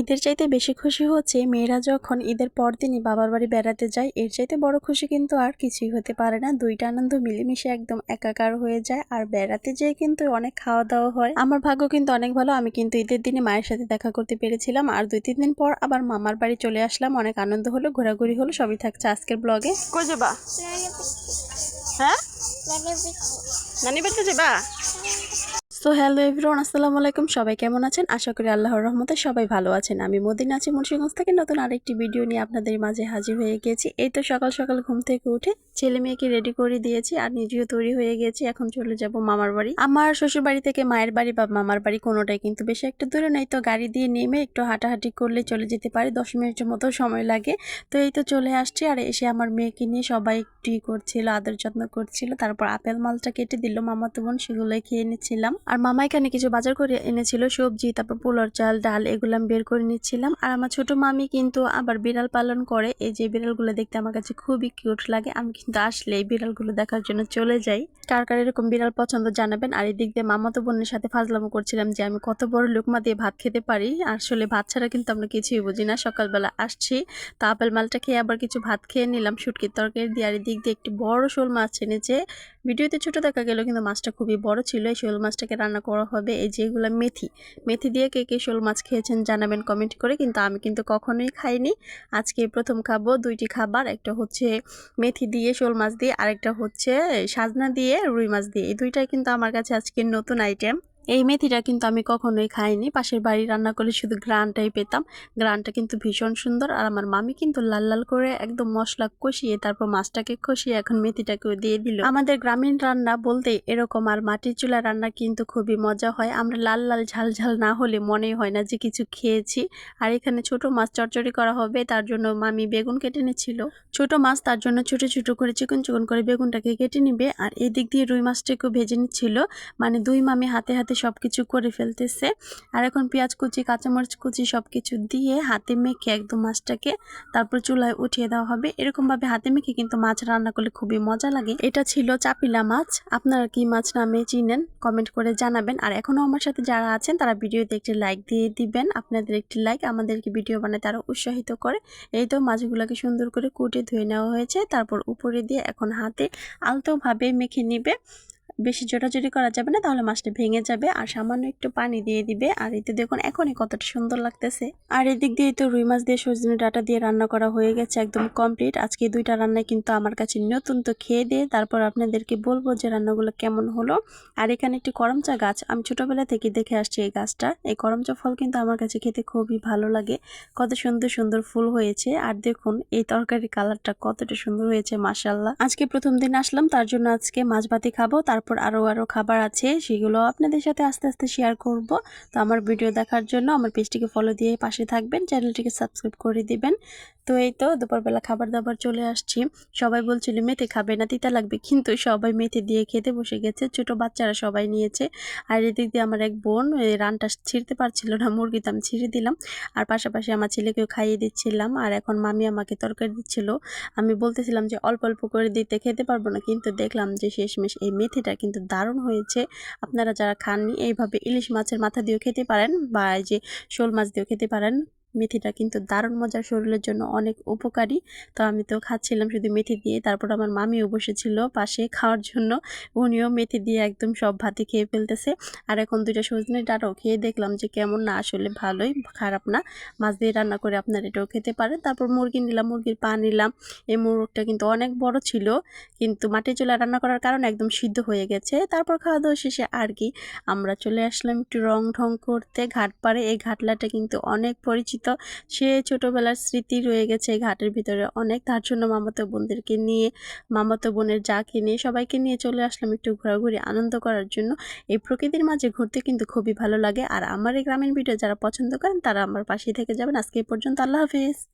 ঈদের চাইতে বেশি খুশি হচ্ছে মেয়েরা যখন ঈদের পরদিনই বাবার বাড়ি বেড়াতে যায় এর চাইতে বড় খুশি কিন্তু আর কিছুই হতে পারে না। দুইটা আনন্দ মিলেমিশে একদম একাকার হয়ে যায় আর বেড়াতে যেয়ে কিন্তু অনেক খাওয়া দাওয়া হয়। আমার ভাগ্য কিন্তু অনেক ভালো আমি কিন্তু ঈদের দিনে মায়ের সাথে দেখা করতে পেরেছিলাম আর দুই তিন দিন পর আবার মামার বাড়ি চলে আসলাম। অনেক আনন্দ হলো ঘোরাঘুরি হলো সবই থাকছে আজকের ব্লগে। কই যাবা? হ্যাঁ? নানি বাড়িতে যাবা? সো হ্যালো এভরিওয়ান, আসসালামু আলাইকুম। সবাই কেমন আছেন? আশা করি আল্লাহর রহমতে সবাই ভালো আছেন। আমি মদিন আছি, মুন্সিগঞ্জ থেকে নতুন আরেকটি ভিডিও নিয়ে আপনাদের মাঝে হাজির হয়ে গেছি। এই তো সকাল সকাল ঘুম থেকে উঠে ছেলে মেয়েকে রেডি করে দিয়েছি আর নিজেও তৈরি হয়ে গেছি। এখন চলে যাব মামার বাড়ি। আমার শ্বশুর বাড়ি থেকে মায়ের বাড়ি বা মামার বাড়ি কোনোটাই কিন্তু বেশি একটা দূরে নেই। তো গাড়ি দিয়ে নেমে একটু হাঁটাহাঁটি করলে চলে যেতে পারি। দশ মিনিটের মতো সময় লাগে। তো এই তো চলে আসছি আর এসে আমার মেয়েকে নিয়ে সবাই একটু করছিল, আদর যত্ন করছিল। তারপর আপেল মালটা কেটে দিল মামা তো বোন, সেগুলোই খেয়ে নিচ্ছিলাম। আর মামা এখানে কিছু বাজার করে এনেছিল, সবজি, তারপর পোলার চাল, ডাল, এগুলো আমি বের করে নিচ্ছিলাম। আর আমার ছোট মামি কিন্তু আবার বিড়াল পালন করে। এই যে বিড়ালগুলো দেখতে আমার কাছে খুবই কিউট লাগে। আমি কিন্তু আসলে এই বিড়ালগুলো দেখার জন্য চলে যাই। কার কার এরকম বিড়াল পছন্দ জানাবেন? আর এদিক দিয়ে মামাতো বোনের সাথে ফাজলামো করছিলাম যে আমি কত বড় লুকমা দিয়ে ভাত খেতে পারি। আসলে ভাত ছাড়া কিন্তু আমরা কিছুই বুঝি না। সকালবেলা আসছি, তো আপেল মালটা খেয়ে আবার কিছু ভাত খেয়ে নিলাম, শুটকির তরকারি দিয়ে। আর এদিক দিয়ে একটি বড় শোল মাছ এনেছে। ভিডিওতে ছোট দেখা গেল কিন্তু মাছটা খুবই বড় ছিল। এই শোল মাছটাকে রান্না করা হবে, এই যেগুলো মেথি। মেথি দিয়ে কে কে শোল মাছ খেয়েছেন জানাবেন কমেন্ট করে, কিন্তু আমি কিন্তু কখনোই খাইনি। আজকে প্রথম খাব দুইটি খাবার, একটা হচ্ছে মেথি দিয়ে শোল মাছ দিয়ে, আরেকটা হচ্ছে সাজনা দিয়ে রুই মাছ দিয়ে। এই দুইটাই কিন্তু আমার কাছে আজকে নতুন আইটেম এই মেথিটা কিন্তু আমি কখনোই খাইনি। পাশের বাড়ি রান্না করলে শুধু গ্রানটাই পেতাম। গ্রানটা কিন্তু ভীষণ সুন্দর। আর আমার মামি কিন্তু লাল লাল করে একদম মশলা কষিয়ে তারপর মাছটাকে কষিয়ে এখন মেথিটাকেও দিয়ে দিল। আমাদের গ্রামীণ রান্না বলতে এরকম আর মাটির চুলা রান্না কিন্তু খুবই মজা হয়। আমরা লাল লাল ঝাল ঝাল না হলে মনেই হয় না যে কিছু খেয়েছি। আর এখানে ছোট মাছ চচ্চড়ি করা হবে, তার জন্য মামি বেগুন কেটে নিচ্ছিল। ছোট মাছ তার জন্য ছোট ছোট করে চিকন চিকন করে বেগুনটাকে কেটে নিবে। আর এদিক দিয়ে রুই মাছটাকেও ভেজে নিচ্ছিল। মানে দুই মামি হাতে হাতে সব কিছু করে ফেলতেছে। আর এখন পেঁয়াজ কুচি, কাঁচামরিচ কুচি সব কিছু দিয়ে হাতে মেখে একদম মাছটাকে তারপর চুলায় উঠিয়ে দেওয়া হবে। এরকমভাবে হাতে মেখে কিন্তু মাছ রান্না করলে খুবই মজা লাগে। এটা ছিল চাপিলা মাছ। আপনারা কি মাছ নামে চিনেন কমেন্ট করে জানাবেন। আর এখনও আমার সাথে যারা আছেন, তারা ভিডিওতে একটি লাইক দিয়ে দিবেন। আপনাদের একটি লাইক আমাদেরকে ভিডিও বানাতে আরও উৎসাহিত করে। এই তো মাছগুলোকে সুন্দর করে কুটে ধুয়ে নেওয়া হয়েছে। তারপর উপরে দিয়ে এখন হাতে আলতোভাবে মেখে নিবে। বেশি জোটাজুটি করা যাবে না, তাহলে মাছটা ভেঙে যাবে আর সামান্য একটু পানি দিয়ে দিবে। আর এতে দেখুন এখনই কতটা সুন্দর লাগতেছে। আর এদিক দিয়ে তো রুই মাছ দিয়ে সজনে ডাটা দিয়ে রান্না করা হয়ে গেছে একদম কমপ্লিট আজকে দুইটা রান্না কিন্তু আমার কাছে নতুন, তো খেয়ে দিয়ে তারপর আপনাদেরকে বলব যে রান্নাগুলো কেমন হলো। আর এখানে একটি করমচা গাছ, আমি ছোটবেলা থেকে দেখে আসছি এই গাছটা। এই করমচা ফল কিন্তু আমার কাছে খেতে খুবই ভালো লাগে। কত সুন্দর সুন্দর ফুল হয়েছে। আর দেখুন, এই তরকারি কালারটা কতটা সুন্দর হয়েছে মাসাল্লাহ আজকে প্রথম দিন আসলাম, তার জন্য আজকে মাছ ভাতি খাব তারপর আরও আরও খাবার আছে, সেগুলো আপনাদের সাথে আস্তে আস্তে শেয়ার করব। তো আমার ভিডিও দেখার জন্য আমার পেজটিকে ফলো দিয়ে পাশে থাকবেন চ্যানেলটিকে সাবস্ক্রাইব করে দিবেন। তো এই তো দুপুরবেলা খাবার দাবার চলে আসছি। সবাই বলছিল, মেথি খাবে না, তিতা লাগবে। কিন্তু সবাই মেথি দিয়ে খেতে বসে গেছে। ছোট বাচ্চারা সবাই নিয়েছে। আর এদিক দিয়ে আমার এক বোন রানটা ছিঁড়তে পারছিল না মুরগিতে আমি ছিঁড়ে দিলাম। আর পাশাপাশি আমার ছেলেকেও খাইয়ে দিচ্ছিলাম। আর এখন মামি আমাকে তরকারি দিচ্ছিল। আমি বলতেছিলাম যে, অল্প অল্প করে দিতে খেতে পারব না। কিন্তু দেখলাম যে, শেষমেশ এই মেথিটা কিন্তু দারুণ হয়েছে। আপনারা যারা খাননি, এইভাবে ইলিশ মাছের মাথা দিয়েও খেতে পারেন বা এই যে শোল মাছ দিয়েও খেতে পারেন। মেথিটা কিন্তু দারুণ মজার, শরীরের জন্য অনেক উপকারী। তো আমি তো খাচ্ছিলাম শুধু মেথি দিয়ে, তারপর আমার মামিও বসেছিল পাশে খাওয়ার জন্য। উনিও মেথি দিয়ে একদম সব ভাতি খেয়ে ফেলতেছে। আর এখন দুইটা সজনে ডাটাও খেয়ে দেখলাম যে কেমন না, আসলে ভালোই, খারাপ না। মাছ দিয়ে রান্না করে আপনারা এটাও খেতে পারেন। তারপর মুরগি নিলাম, মুরগির পা নিলাম। এই মুরগটা কিন্তু অনেক বড় ছিল, কিন্তু মাটি চুলা রান্না করার কারণে একদম সিদ্ধ হয়ে গেছে। তারপর খাওয়া দাওয়া শেষে আর কি, আমরা চলে আসলাম একটু রং ঢং করতে। ঘাট পাড়ে এই ঘাটলাটা কিন্তু অনেক পরিচিত। সে ছোটবেলার স্মৃতি রয়ে গেছে ঘাটের ভিতরে অনেক। তার জন্য মামাতো বোনদেরকে নিয়ে, মামাতো বোনের যাকে নিয়ে, সবাইকে নিয়ে চলে আসলাম একটু ঘোরাঘুরি, আনন্দ করার জন্য। এই প্রকৃতির মাঝে ঘুরতে কিন্তু খুবই ভালো লাগে। আর আমার এই গ্রামীণ ভিডিও যারা পছন্দ করেন, তারা আমার পাশে থেকে যাবেন। আজকে এই পর্যন্ত আল্লাহ হাফিজ।